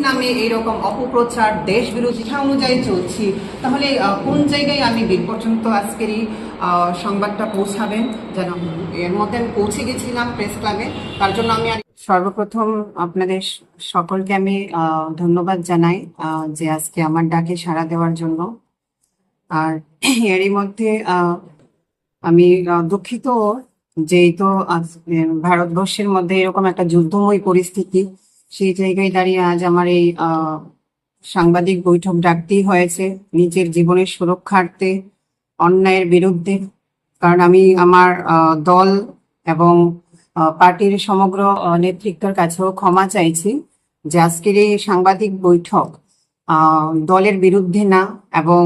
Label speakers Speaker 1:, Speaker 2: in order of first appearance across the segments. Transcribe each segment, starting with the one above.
Speaker 1: নামে এইরকম অপপ্রচার দেশ বিরোধী শিক্ষা অনুযায়ী চলছি। তাহলে কোন জায়গায় আমি বিগ পর্যন্ত আজকের এই আহ, সংবাদটা পৌঁছাবেন? যেন এর মধ্যে আমি পৌঁছে গেছিলাম প্রেস ক্লাবে তার জন্য আমি সর্বপ্রথম আপনাদের সকলকে আমি ধন্যবাদ জানাই যে আজকে আমার ডাকে সাড়া দেওয়ার জন্য। আর এরই মধ্যে আমি দুঃখিত যেই তো ভারতবর্ষের মধ্যে এরকম একটা যুদ্ধময় পরিস্থিতি সেই জায়গায় দাঁড়িয়ে আজ আমার এই সাংবাদিক বৈঠক ডাকতেই হয়েছে নিজের জীবনের সুরক্ষার্থে, অন্যায়ের বিরুদ্ধে। কারণ আমি আমার দল এবং পার্টির সমগ্র নেতৃত্বের কাছেও ক্ষমা চাইছি যে আজকের এই সাংবাদিক বৈঠক দলের বিরুদ্ধে না এবং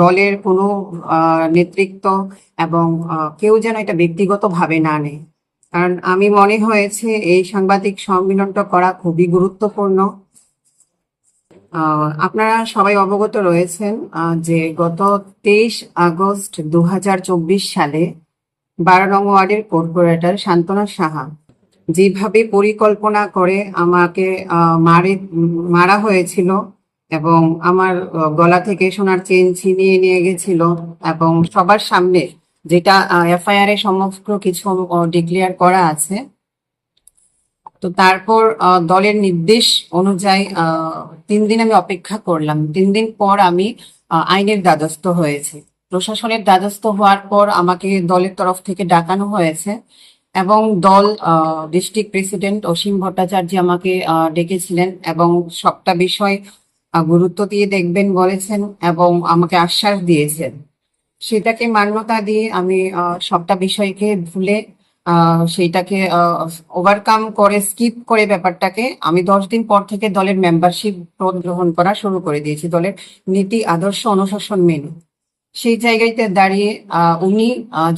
Speaker 1: দলের কোনো নেতৃত্ব এবং কেউ যেন এটা ব্যক্তিগত ভাবে না নেয়। কারণ আমি মনে হয়েছে এই সাংবাদিক সম্মেলনটা করা খুবই গুরুত্বপূর্ণ। আপনারা সবাই অবগত রয়েছেন যে গত তেইশ আগস্ট দু হাজার চব্বিশ সালে বারো নং ওয়ার্ডের কর্পোরেটর শান্তনা সাহা যেভাবে পরিকল্পনা করে আমাকে মারে, মারা হয়েছিল এবং আমার গলা থেকে সোনার চেন ছিনিয়ে নিয়ে গেছিল এবং সবার সামনে যেটা এফআইআর এ সমগ্র কিছু ডিক্লেয়ার করা আছে। তো তারপর দলের নির্দেশ অনুযায়ী তিন দিন আমি অপেক্ষা করলাম। তিন দিন পর আমি আইনের দ্বাদস্থ হয়েছি। প্রশাসনের দ্বাদস্থ হওয়ার পর আমাকে দলের তরফ থেকে ডাকানো হয়েছে এবং দল ডিস্ট্রিক্ট প্রেসিডেন্ট অসীম ভট্টাচার্য আমাকে ডেকেছিলেন এবং সবটা বিষয় গুরুত্ব দিয়ে দেখবেন বলেছেন এবং আমাকে আশ্বাস দিয়েছেন। সেটাকে মান্যতা দিয়ে আমি সবটা বিষয়কে ভুলে সেইটাকে ওভারকাম করে স্কিপ করে ব্যাপারটাকে আমি দশ দিন পর থেকে দলের মেম্বারশিপ গ্রহণ করা শুরু করে দিয়েছি। দলের নীতি, আদর্শ, অনুশাসন মেনে। সেই জায়গাতে দাঁড়িয়ে উনি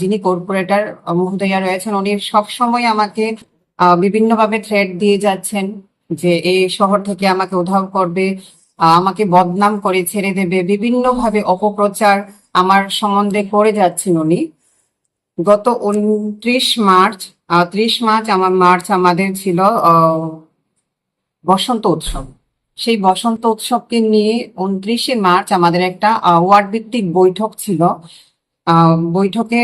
Speaker 1: যিনি কর্পোরেটর মহোদয়া রয়েছেন, উনি সবসময় আমাকে বিভিন্নভাবে থ্রেট দিয়ে যাচ্ছেন যে এই শহর থেকে আমাকে উধাও করবে আমাকে বদনাম করে ছেড়ে দেবে, বিভিন্নভাবে অপপ্রচার আমার সম্বন্ধে করে যাচ্ছেন উনি। গত উনত্রিশ মার্চ ত্রিশ মার্চ আমার মার্চ আমাদের ছিল বসন্ত উৎসব। সেই বসন্ত উৎসবকে নিয়ে উনত্রিশে মার্চ আমাদের একটা ওয়ার্ড ভিত্তিক বৈঠক ছিল। বৈঠকে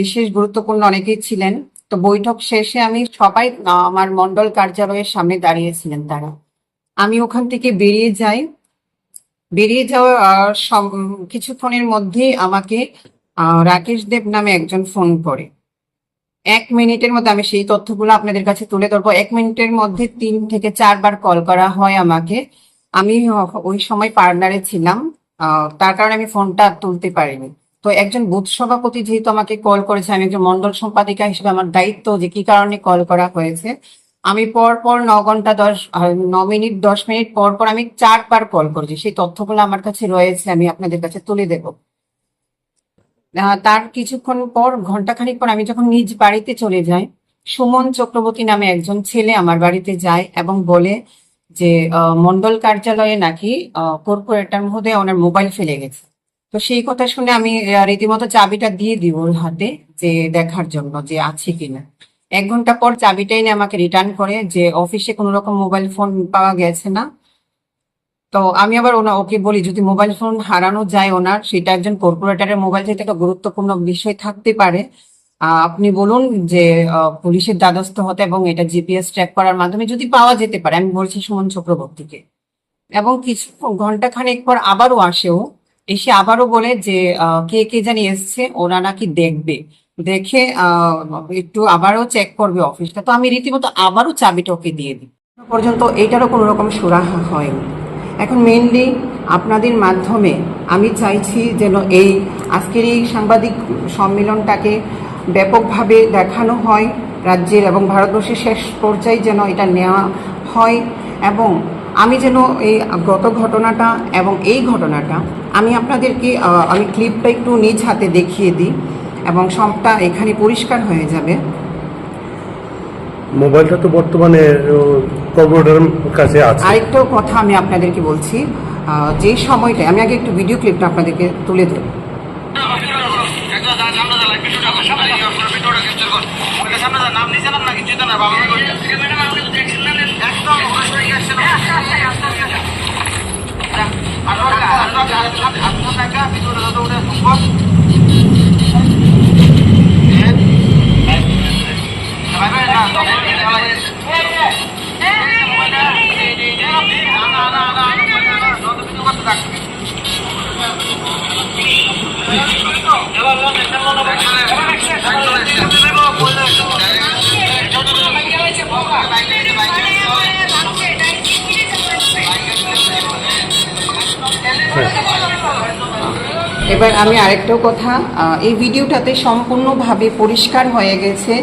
Speaker 1: বিশেষ গুরুত্বপূর্ণ অনেকেই ছিলেন। তো বৈঠক শেষে আমি সবাই আমার মন্ডল কার্যালয়ের সামনে দাঁড়িয়েছিলেন তারা। আমি ওখান থেকে বেরিয়ে যাই। বেরিয়ে যাওয়ার কিছুক্ষণের মধ্যেই আমাকে রাকেশ দেব নামে একজন ফোন করে। এক মিনিটের মধ্যে আমি সেই তথ্যগুলো আপনাদের কাছে তুলে ধরবো। এক মিনিটের মধ্যে তিন থেকে চারবার কল করা হয় আমাকে। আমি ওই সময় পার্লারে ছিলাম। তার কারণে আমি ফোনটা তুলতে পারিনি। তো একজন বুথ সভাপতি যেহেতু আমাকে কল করেছে, আমি একজন মন্ডল সম্পাদিকা হিসেবে আমার দায়িত্ব যে কি কারণে কল করা হয়েছে আমি পর পর ন ঘণ্টা দশ ন মিনিট, দশ মিনিট পর পর আমি চারবার কল করেছি। সেই তথ্যগুলো আমার কাছে রয়েছে, আমি আপনাদের কাছে তুলে দেবো। তার কিছুক্ষণ পর, ঘন্টাখানিক পর আমি যখন নিজ বাড়িতে চলে যাই, সুমন চক্রবর্তী নামে একজন ছেলে আমার বাড়িতে যায় এবং বলে যে মন্ডল কার্যালয়ে নাকি কর্পোরেটর মহোদয় ওনার মোবাইল ফেলে গেছে। তো সেই কথা শুনে আমি রীতিমতো চাবিটা দিয়ে দিই ওর হাতে যে দেখার জন্য যে আছে কিনা। এক ঘণ্টা পর চাবিটা এনে আমাকে রিটার্ন করে যে অফিসে কোনো রকম মোবাইল ফোন পাওয়া গেছে না। তো আমি আবার ওনা, ওকে বলি, যদি মোবাইল ফোন হারানো যায় ওনার, সেটা একজন কর্পোরেটরের মোবাইল থেকে একটা গুরুত্বপূর্ণ বিষয় থাকতে পারে। আপনি বলুন যে পুলিশের দ্বাদস্থ হতে এবং এটা জিপিএস ট্র্যাক করার মাধ্যমে যদি পাওয়া যেতে পারে, আমি বলছি সুমন চক্রবর্তীকে। এবং কিছু ঘণ্টা খানেক পর আবারও আসেও, এসে আবারও বলে যে কে কে জানি এসছে ওরা নাকি দেখবে? দেখে একটু আবারও চেক করবে অফিসটা তো আমি রীতিমতো আবারও চাবিটা ওকে দিয়ে দিই। পর্যন্ত এইটারও কোনো রকম সুরাহা হয়নি। এখন মেনলি আপনাদের মাধ্যমে আমি চাইছি যেন এই আজকের এই সাংবাদিক সম্মেলনটাকে ব্যাপকভাবে দেখানো হয় রাজ্যের এবং ভারতবর্ষের শেষ পর্যায়ে যেন এটা নেওয়া হয় এবং আমি যেন এই গত ঘটনাটা এবং এই ঘটনাটা আমি আপনাদেরকে আমি ক্লিপটা একটু নিজ হাতে দেখিয়ে দিই। এবং সবটা এখানে পরিষ্কার হয়ে যাবে।
Speaker 2: মোবাইলটা তো বর্তমানে কম্পিউটারের কাছে আছে।
Speaker 1: আরেকটা কথা আমি আপনাদেরকে বলছি যে সময়টা আমি আগে একটু ভিডিও ক্লিপটা আপনাদেরকে তুলে
Speaker 3: দেব আপনার টাকা
Speaker 1: এবার আমি আরেকটাও কথা এই ভিডিওটাতে সম্পূর্ণভাবে পরিষ্কার হয়ে গেছে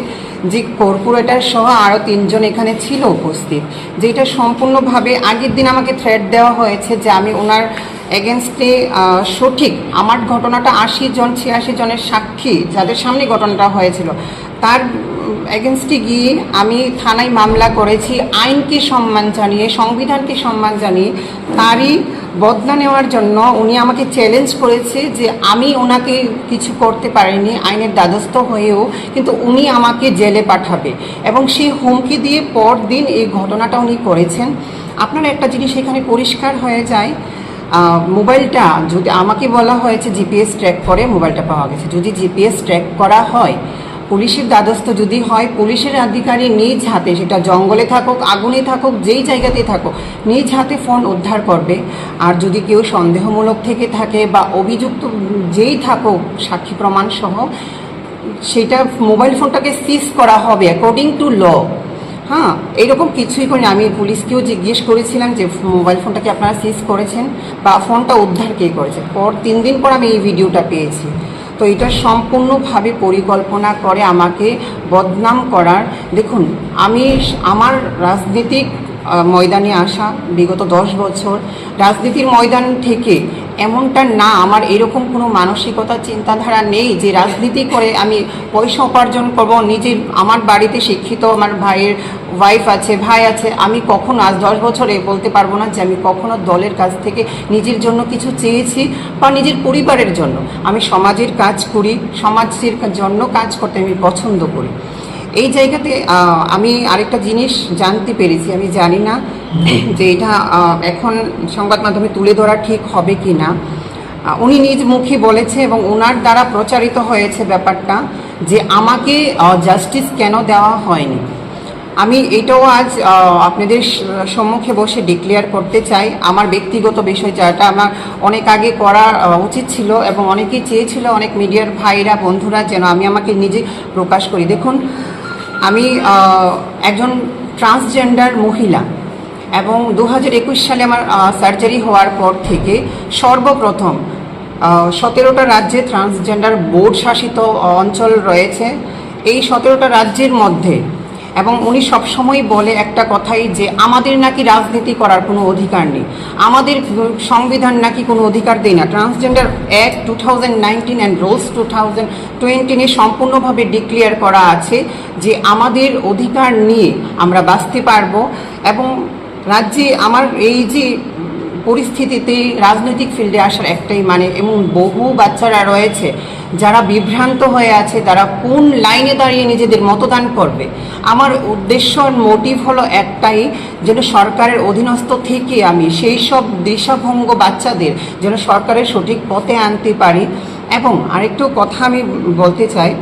Speaker 1: যে কর্পোরেটার সহ আরও তিনজন এখানে ছিল উপস্থিত, যেটা সম্পূর্ণভাবে আগের দিন আমাকে থ্রেট দেওয়া হয়েছে যে আমি ওনার এগেনস্টে সঠিক, আমার ঘটনাটা আশি জন, ছিয়াশি জনের সাক্ষী, যাদের সামনে ঘটনাটা হয়েছিল, তার এগেনস্টে গিয়ে আমি থানায় মামলা করেছি, আইনকে সম্মান জানিয়ে, সংবিধানকে সম্মান জানিয়ে তারই বদলা নেওয়ার জন্য উনি আমাকে চ্যালেঞ্জ করেছে যে আমি ওনাকে কিছু করতে পারিনি, আইনের দ্বাদস্থ হয়েও, কিন্তু উনি আমাকে জেলে পাঠাবে। এবং সেই হুমকি দিয়ে পর দিন এই ঘটনাটা উনি করেছেন। আপনার একটা জিনিস এখানে পরিষ্কার হয়ে যায় মোবাইলটা যদি আমাকে বলা হয়েছে জিপিএস ট্র্যাক করে, মোবাইলটা পাওয়া গেছে। যদি জিপিএস ট্র্যাক করা হয় পুলিশের দ্বাদস্থ যদি হয়, পুলিশের আধিকারী নিজ হাতে, সেটা জঙ্গলে থাকুক, আগুনে থাকুক, যেই জায়গাতে থাকুক, নিজ হাতে ফোন উদ্ধার করবে। আর যদি কেউ সন্দেহমূলক থেকে থাকে বা অভিযুক্ত যেই থাকুক, সাক্ষী প্রমাণ সহ, সেটা মোবাইল ফোনটাকে সিজ করা হবে অ্যাকর্ডিং টু ল হ্যাঁ এরকম কিছুই করিনি। আমি পুলিশকেও জিজ্ঞেস করেছিলাম যে, মোবাইল ফোনটাকে আপনারা সিজ করেছেন বা ফোনটা উদ্ধার কে করেছে? পর তিন দিন পর আমি এই ভিডিওটা পেয়েছি। তো এটা সম্পূর্ণভাবে পরিকল্পনা করে আমাকে বদনাম করার। দেখুন, আমি আমার রাজনীতিক ময়দানে আসা বিগত দশ বছর, রাজনীতির ময়দান থেকে এমনটা না, আমার এরকম কোনো মানসিকতা, চিন্তাধারা নেই যে রাজনীতি করে আমি পয়সা উপার্জন করব, নিজের, আমার বাড়িতে শিক্ষিত আমার ভাইয়ের ওয়াইফ আছে, ভাই আছে, আমি কখনো আজ দশ বছরে বলতে পারব না যে আমি কখনো দলের কাছ থেকে নিজের জন্য কিছু চেয়েছি বা নিজের পরিবারের জন্য। আমি সমাজের কাজ করি, সমাজের জন্য কাজ করতে আমি পছন্দ করি। এই জায়গাতে আমি আরেকটা জিনিস জানতে পেরেছি, আমি জানি না যে এটা এখন সংবাদ মাধ্যমে তুলে ধরা ঠিক হবে কি না। উনি নিজ মুখে বলেছে এবং ওনার দ্বারা প্রচারিত হয়েছে ব্যাপারটা যে আমাকে জাস্টিস কেন দেওয়া হয়নি। আমি এটাও আজ আপনাদের সম্মুখে বসে ডিক্লেয়ার করতে চাই। আমার ব্যক্তিগত বিষয় যেটা আমার অনেক আগে করা উচিত ছিল এবং অনেকেই চেয়েছিল, অনেক মিডিয়ার ভাইরা, বন্ধুরা যেন আমি আমাকে নিজে প্রকাশ করি। দেখুন, আমি একজন ট্রান্সজেন্ডার মহিলা। এবং দু একুশ সালে আমার সার্জারি হওয়ার পর থেকে সর্বপ্রথম সতেরোটা রাজ্যে ট্রান্সজেন্ডার বোর্ড শাসিত অঞ্চল রয়েছে। এই সতেরোটা রাজ্যের মধ্যে, এবং উনি সবসময় বলে একটা কথাই যে আমাদের নাকি রাজনীতি করার কোনো অধিকার নেই। আমাদের সংবিধান নাকি কোনো অধিকার দেয় না। Transgender act two thousand nineteen and rules two thousand টোয়েন্টিনে সম্পূর্ণভাবে ডিক্লেয়ার করা আছে যে আমাদের অধিকার নিয়ে আমরা বাঁচতে পারব। এবং রাজ্যে আমার এই যে পরিস্থিতিতে রাজনৈতিক ফিল্ডে আসার একটাই মানে এমন বহু বাচ্চারা রয়েছে যারা বিভ্রান্ত হয়ে আছে, তারা কোন লাইনে দাঁড়িয়ে নিজেদের মতদান করবে? আমার উদ্দেশ্য মোটিভ হলো একটাই, যেন সরকারের অধীনস্থ থেকে আমি সেই সব দিশাভঙ্গ বাচ্চাদের যেন সরকারের সঠিক পথে আনতে পারি। এবং আরেকটু কথা আমি বলতে চাই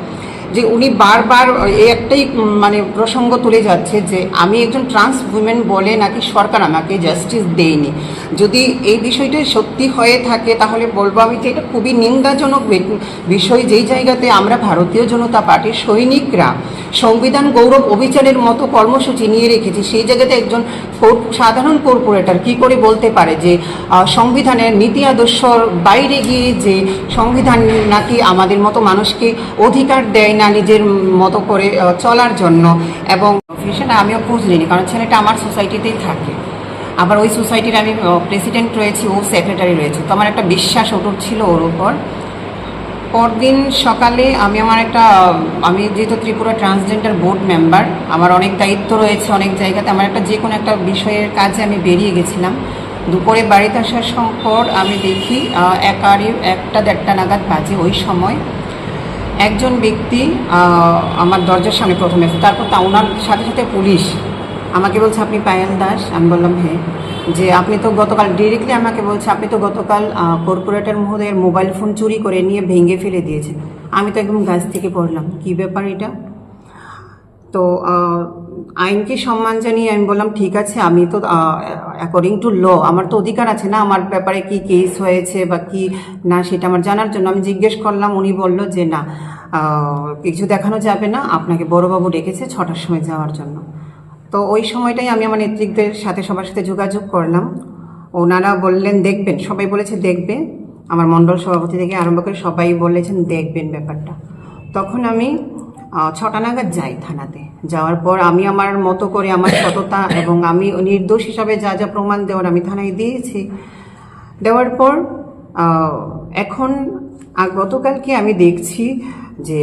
Speaker 1: যে উনি বারবার এই একটাই মানে প্রসঙ্গ তুলে যাচ্ছে যে আমি একজন ট্রান্স উইমেন বলে নাকি সরকার আমাকে জাস্টিস দেয়নি। যদি এই বিষয়টা সত্যি হয়ে থাকে, তাহলে বলব আমি যে এটা খুবই নিন্দাজনক বিষয়। যেই জায়গাতে আমরা ভারতীয় জনতা পার্টির সৈনিকরা সংবিধান গৌরব অভিযানের মতো কর্মসূচি নিয়ে রেখেছি। সেই জায়গাতে একজন সাধারণ কর্পোরেটর কি করে বলতে পারে যে সংবিধানের নীতি আদর্শর বাইরে গিয়ে যে সংবিধান নাকি আমাদের মতো মানুষকে অধিকার দেয় না নিজের মতো করে চলার জন্য? এবং সেটা আমিও খোঁজ নিইনি কারণ ছেলেটা আমার সোসাইটিতেই থাকে। আবার ওই সোসাইটির আমি প্রেসিডেন্ট রয়েছি, ও সেক্রেটারি রয়েছে। তো আমার একটা বিশ্বাস অটুট ছিল ওর উপর। পরদিন সকালে আমি আমার একটা, আমি যেহেতু ত্রিপুরা ট্রান্সজেন্ডার বোর্ড মেম্বার আমার অনেক দায়িত্ব রয়েছে অনেক জায়গাতে। আমার একটা যে কোনো একটা বিষয়ের কাজে আমি বেরিয়ে গেছিলাম। দুপুরে বাড়িতে আসার সম- পর আমি দেখি একারি একটা দেড়টা নাগাদ বাজে ওই সময়। একজন ব্যক্তি আমার দরজার সামনে প্রথমে তারপর তা ওনার সাথে সাথে পুলিশ আমাকে বলছে, আপনি পায়েল দাস। আমি বললাম হ্যাঁ। যে, আপনি তো গতকাল ডিরেক্টলি আমাকে বলছে, আপনি তো গতকাল কর্পোরেটর মহোদয়ের মোবাইল ফোন চুরি করে নিয়ে ভেঙে ফেলে দিয়েছেন। আমি তো একদম গাছ থেকে পড়লাম। কি ব্যাপার এটা? তো আইনকে সম্মান জানিয়ে আমি বললাম, ঠিক আছে, আমি তো অ্যাকর্ডিং টু ল আমার তো অধিকার আছে না, আমার ব্যাপারে কি কেস হয়েছে বা কি না সেটা আমার জানার জন্য। আমি জিজ্ঞেস করলাম, উনি বলল যে, না কিছু দেখানো যাবে না, আপনাকে বড়বাবু ডেকেছে ছটার সময় যাওয়ার জন্য। তো ওই সময়টাই আমি আমার নেতৃত্বের সাথে, সবার সাথে যোগাযোগ করলাম। ওনারা বললেন, দেখবেন। সবাই বলেছে, দেখবে। আমার মণ্ডল সভাপতি থেকে আরম্ভ করে সবাই বলেছেন, দেখবেন ব্যাপারটা। তখন আমি ছটা নাগাদ যাই থানাতে। যাওয়ার পর আমি আমার মতো করে আমার সততা এবং আমি নির্দোষ হিসাবে যা যা প্রমাণ দেওয়ার আমি থানায় দিয়েছি। দেওয়ার পর এখন গতকালকে আমি দেখছি যে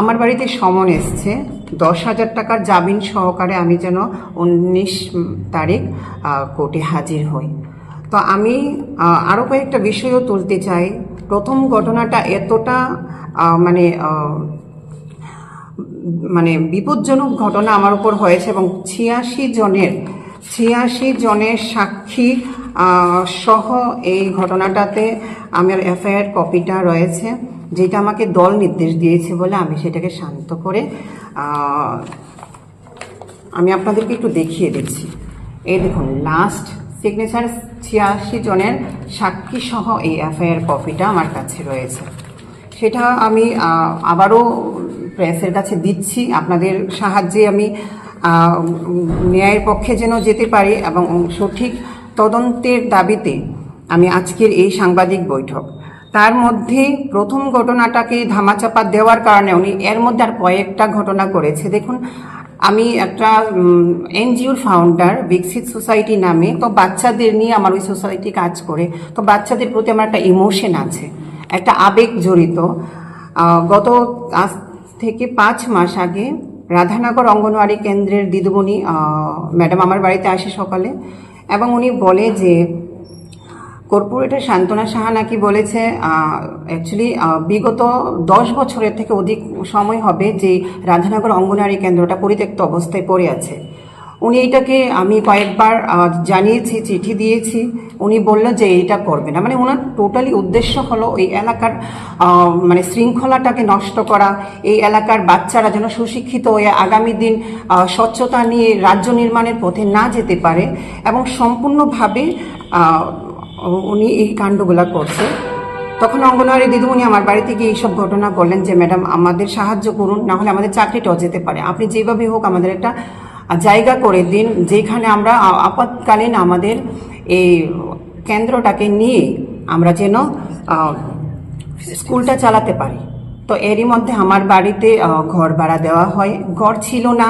Speaker 1: আমার বাড়িতে সমন এসছে। দশ হাজার টাকার জামিন সহকারে আমি যেন উনিশ তারিখ কোর্টে হাজির হই। তো আমি আরও কয়েকটা বিষয়ও তুলতে চাই। প্রথম ঘটনাটা এতটা মানে মানে বিপজ্জনক ঘটনা আমার উপর হয়েছে এবং ছিয়াশি জনের ছিয়াশি জনের সাক্ষী সহ এই ঘটনাটাতে আমার এফআইআর কপিটা রয়েছে, যেটা আমাকে দল নির্দেশ দিয়েছে বলে আমি সেটাকে শান্ত করে আমি আপনাদেরকে একটু দেখিয়ে দিচ্ছি। এই দেখুন লাস্ট সিগনেচার ছিয়াশি জনের সাক্ষী সহ এই এফআইআর কপিটা আমার কাছে রয়েছে। সেটা আমি আবারও প্রেসের কাছে দিচ্ছি, আপনাদের সাহায্যে আমি ন্যায়ের পক্ষে যেন যেতে পারি এবং সঠিক তদন্তের দাবিতে আমি আজকের এই সাংবাদিক বৈঠক। তার মধ্যে প্রথম ঘটনাটাকে ধামাচাপা দেওয়ার কারণে উনি এর মধ্যে আর কয়েকটা ঘটনা করেছে। দেখুন, আমি একটা এনজিওর ফাউন্ডার বিকশিত সোসাইটি নামে, তো বাচ্চাদের নিয়ে আমার ওই সোসাইটি কাজ করে। তো বাচ্চাদের প্রতি আমার একটা ইমোশন আছে, একটা আবেগ জড়িত। গত আজ থেকে পাঁচ মাস আগে রাধানগর অঙ্গনওয়াড়ি কেন্দ্রের দিদিমণি ম্যাডাম আমার বাড়িতে আসে সকালে। এবং উনি বলে যে, কর্পোরেটর সান্ত্বনা সাহা নাকি বলেছে অ্যাকচুয়ালি বিগত দশ বছরের থেকে অধিক সময় হবে যে রাধানগর অঙ্গনারী কেন্দ্রটা পরিত্যক্ত অবস্থায় পড়ে আছে। উনি এটাকে আমি কয়েকবার জানিয়েছি, চিঠি দিয়েছি। উনি বললেন যে এটা করবে না। মানে ওনার টোটালি উদ্দেশ্য হলো ওই এলাকার মানে শৃঙ্খলাটাকে নষ্ট করা, এই এলাকার বাচ্চারা যেন সুশিক্ষিত হয়ে আগামী দিন স্বচ্ছতা নিয়ে রাজ্য নির্মাণের পথে না যেতে পারে এবং সম্পূর্ণভাবে উনি এই কাণ্ডগুলা করছে। তখন অঙ্গনওয়াড়ি দিদিমণি আমার বাড়িতে গিয়ে এইসব ঘটনা বললেন যে, ম্যাডাম, আমাদের সাহায্য করুন, না হলে আমাদের চাকরিটাও যেতে পারে। আপনি যেভাবে হোক আমাদের একটা জায়গা করে দিন, যেখানে আমরা আপাতকালীন আমাদের এই কেন্দ্রটাকে নিয়ে আমরা যেন স্কুলটা চালাতে পারি। তো এরই মধ্যে আমার বাড়িতে ঘর ভাড়া দেওয়া হয়। ঘর ছিল না।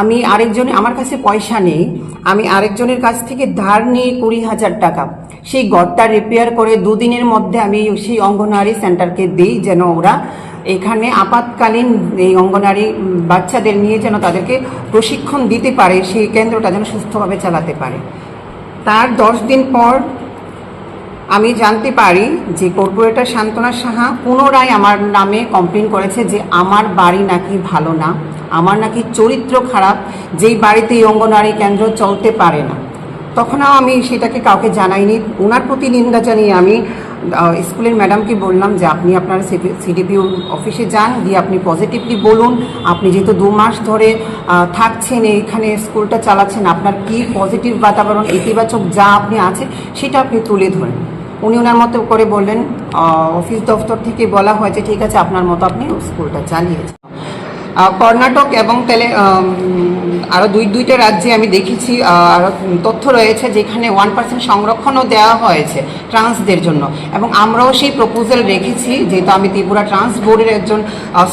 Speaker 1: আমি আরেকজনে আমার কাছে পয়সা নেই। আমি আরেকজনের কাছ থেকে ধার নিয়ে কুড়ি হাজার টাকা। সেই ঘরটা রিপেয়ার করে দুদিনের মধ্যে আমি সেই অঙ্গনওয়াড়ি সেন্টারকে দিই, যেন ওরা এখানে আপাতকালীন এই উম, বাচ্চাদের নিয়ে যেন তাদেরকে প্রশিক্ষণ দিতে পারে সেই কেন্দ্রটা যেন সুস্থভাবে চালাতে পারে। তার দশ দিন পর আমি জানতে পারি যে কর্পোরেটর শান্তনা সাহা পুনরায় আমার নামে কমপ্লেন করেছে যে আমার বাড়ি নাকি ভালো না আমার নাকি চরিত্র খারাপ যেই বাড়িতে এই অঙ্গনারী কেন্দ্র চলতে পারে না। তখনও আমি সেটাকে কাউকে জানাইনি। ওনার প্রতি নিন্দা জানিয়ে আমি স্কুলের ম্যাডামকে বললাম যে আপনি আপনার সিডিপিও অফিসে যান, দিয়ে আপনি পজিটিভলি বলুন, আপনি যেহেতু দু মাস ধরে থাকছেন এইখানে স্কুলটা চালাচ্ছেন, আপনার কি পজিটিভ বাতাবরণ, ইতিবাচক যা আপনি আছে, সেটা আপনি তুলে ধরেন। উনি ওনার মতো করে বললেন অফিস দফতর থেকে বলা হয়েছে ঠিক আছে, আপনার মতো আপনি স্কুলটা চালিয়েছেন কর্ণাটক এবং তেলে আম, আরও দুই দুইটা রাজ্যে আমি দেখেছি আহ, আরও তথ্য রয়েছে যেখানে ওয়ান পার্সেন্ট সংরক্ষণও দেওয়া হয়েছে ট্রান্সদের জন্য। এবং আমরাও সেই প্রপোজাল রেখেছি যেহেতু আমি ত্রিপুরা ট্রান্স বোর্ডের একজন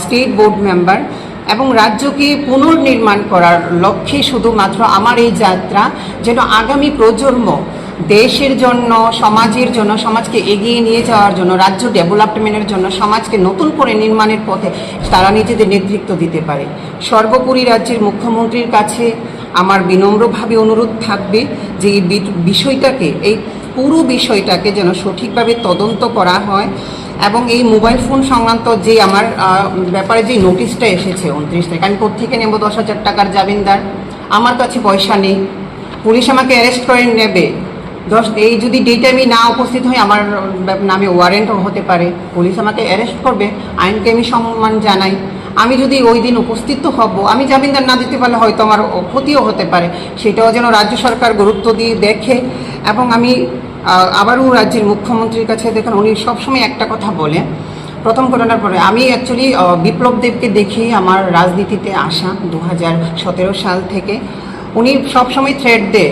Speaker 1: স্টেট বোর্ড মেম্বার এবং রাজ্যকে পুনর্নির্মাণ করার লক্ষ্যে শুধুমাত্র আমার এই যাত্রা যেন আগামী প্রজন্ম দেশের জন্য, সমাজের জন্য, সমাজকে এগিয়ে নিয়ে যাওয়ার জন্য, রাজ্য ডেভেলপমেন্টের জন্য, সমাজকে নতুন করে নির্মাণের পথে তারা নিজেদের নেতৃত্ব দিতে পারে। সর্বোপরি রাজ্যের মুখ্যমন্ত্রীর কাছে আমার বিনম্রভাবে অনুরোধ থাকবে যে এই বিষয়টাকে, এই পুরো বিষয়টাকে যেন সঠিকভাবে তদন্ত করা হয় এবং এই মোবাইল ফোন সংক্রান্ত যে আমার ব্যাপারে যে নোটিশটা এসেছে উনত্রিশ তারিখ, আমি কোথেকে নেব? দশ হাজার টাকার জামিনদার? আমার কাছে পয়সা নেই। পুলিশ আমাকে অ্যারেস্ট করে নেবে। দশ এই যদি ডেটে আমি না উপস্থিত হই আমার নামে ওয়ারেন্টও হতে পারে। পুলিশ আমাকে অ্যারেস্ট করবে, আইনকে আমি সম্মান জানাই। আমি যদি ওই দিন উপস্থিত হব, আমি জামিনদার না দিতে পারলে হয়তো আমার ক্ষতিও হতে পারে। সেটাও যেন রাজ্য সরকার গুরুত্ব দিয়ে দেখে এবং আমি আবারও রাজ্যের মুখ্যমন্ত্রীর কাছে দেখেন, উনি সবসময় একটা কথা বলে। প্রথম ঘটনার পরে আমি অ্যাকচুয়ালি বিপ্লব দেবকে দেখি আমার রাজনীতিতে আসা দু হাজার সতেরো সাল থেকে। উনি সবসময় থ্রেড দে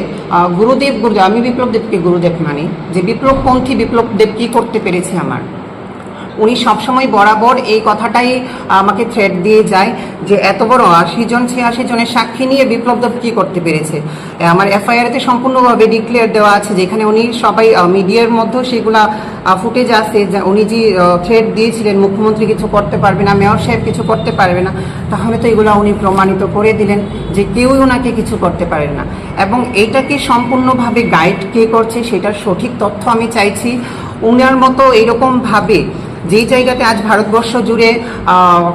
Speaker 1: গুরুদেব গুরুদেব আমি বিপ্লব দেবকে গুরুদেব মানি। যে বিপ্লবপন্থী বিপ্লব দেব কী করতে পেরেছে আমার? উনি সবসময় বরাবর এই কথাটাই আমাকে থ্রেড দিয়ে যায় যে এত বড় আশি জন ছিয়াশি জনের সাক্ষী নিয়ে বিপ্লব কী করতে পেরেছে? আমার এফআইআরতে সম্পূর্ণভাবে ডিক্লেয়ার দেওয়া আছে যেখানে উনি সবাই মিডিয়ার মধ্যেও সেগুলা ফুটেজ আছে উনি যে থ্রেড দিয়েছিলেন, মুখ্যমন্ত্রী কিছু করতে পারবে না, মেয়র সাহেব কিছু করতে পারবে না, তাহলে তো এগুলো উনি প্রমাণিত করে দিলেন যে কেউই ওনাকে কিছু করতে পারেন না। এবং এইটাকে সম্পূর্ণভাবে গাইড কে করছে সেটার সঠিক তথ্য আমি চাইছি। উনার মতো এইরকমভাবে যেই জায়গাতে আজ ভারতবর্ষ জুড়ে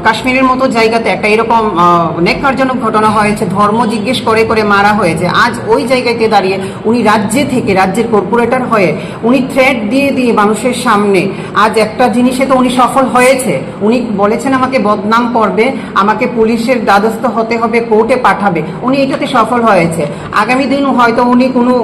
Speaker 1: কাশ্মীরের মতো জায়গাতে একটা এরকম নেককারজনক ঘটনা হয়েছে, ধর্ম জিজ্ঞেস করে করে মারা হয়েছে। আজ ওই জায়গাতে দাঁড়িয়ে উনি রাজ্যে থেকে, রাজ্যের কর্পোরেটর হয়ে উনি থ্রেড দিয়ে দিয়ে মানুষের সামনে আজ একটা জিনিসে তো উনি সফল হয়েছে। উনি বলেছেন, আমাকে বদনাম করবে, আমাকে পুলিশের দ্বাদস্থ হতে হবে, কোর্টে পাঠাবে। উনি এটাতে সফল হয়েছে। আগামী দিন হয়তো উনি কোনো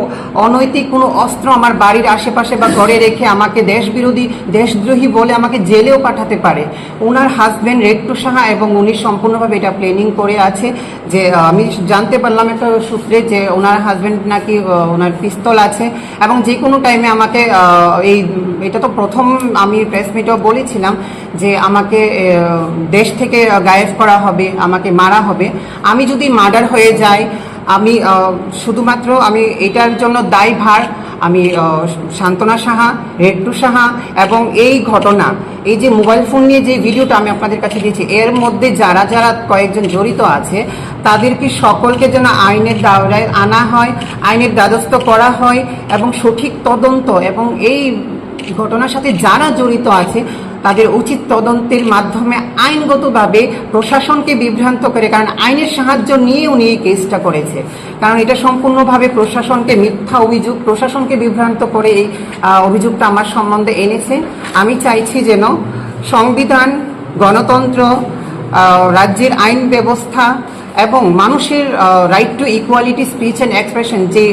Speaker 1: অনৈতিক, কোনো অস্ত্র আমার বাড়ির আশেপাশে বা ঘরে রেখে আমাকে দেশ বিরোধী দেশদ্রোহী বলে আমাকে জেলেও পাঠাতে পারে। ওনার হাজবেন্ড রেট্টু সাহা এবং উনি সম্পূর্ণভাবে এটা প্ল্যানিং করে আছে যে আমি জানতে পারলাম একটা সূত্রে যে ওনার হাজবেন্ড নাকি ওনার পিস্তল আছে এবং যে কোনো টাইমে আমাকে এই, এটা তো প্রথম আমি প্রেস মিটেও বলেছিলাম যে আমাকে দেশ থেকে গায়েব করা হবে, আমাকে মারা হবে। আমি যদি মার্ডার হয়ে যাই, আমি শুধুমাত্র আমি এটার জন্য দায়ভার আমি সান্ত্বনা সাহা, রেট্টু সাহা এবং এই ঘটনা, এই যে মোবাইল ফোন নিয়ে যে ভিডিওটা আমি আপনাদের কাছে দিয়েছি, এর মধ্যে যারা যারা কয়েকজন জড়িত আছে, তাদেরকে সকলকে যেন আইনের দাওরায় আনা হয়, আইনের দ্বাদস্থ করা হয় এবং সঠিক তদন্ত এবং এই ঘটনার সাথে যারা জড়িত আছে তাদের উচিত তদন্তের মাধ্যমে আইনগতভাবে প্রশাসনকে বিভ্রান্ত করে, কারণ আইনের সাহায্য নিয়ে উনি এই কেসটা করেছে। কারণ এটা সম্পূর্ণভাবে প্রশাসনকে মিথ্যা অভিযোগ, প্রশাসনকে বিভ্রান্ত করে এই অভিযোগটা আমার সম্বন্ধে এনেছে। আমি চাইছি যেন সংবিধান, গণতন্ত্র রাজ্যের আইন ব্যবস্থা এবং মানুষের right to equality speech and expression যে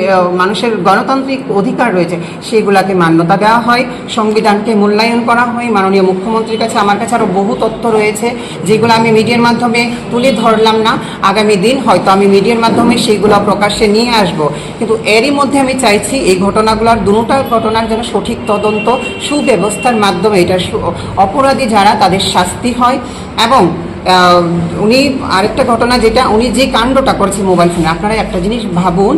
Speaker 1: মানুষের গণতান্ত্রিক অধিকার রয়েছে, সেগুলাকে মান্যতা দেওয়া হয়, সংবিধানকে মূল্যায়ন করা হয়। মাননীয় মুখ্যমন্ত্রীর কাছে আমার কাছে আরও বহু তথ্য রয়েছে, যেগুলো আমি মিডিয়ার মাধ্যমে তুলে ধরলাম না। আগামী দিন হয়তো আমি মিডিয়ার মাধ্যমে সেইগুলো প্রকাশ্যে নিয়ে আসব। কিন্তু এরই মধ্যে আমি চাইছি এই ঘটনাগুলোর দুটা ঘটনার যেন সঠিক তদন্ত, সুব্যবস্থার মাধ্যমে এটা অপরাধী যারা তাদের শাস্তি হয়। এবং উনি আরেকটা ঘটনা যেটা উনি যে কাণ্ডটা করেছে মোবাইল ফোনে আপনারা একটা জিনিস ভাবুন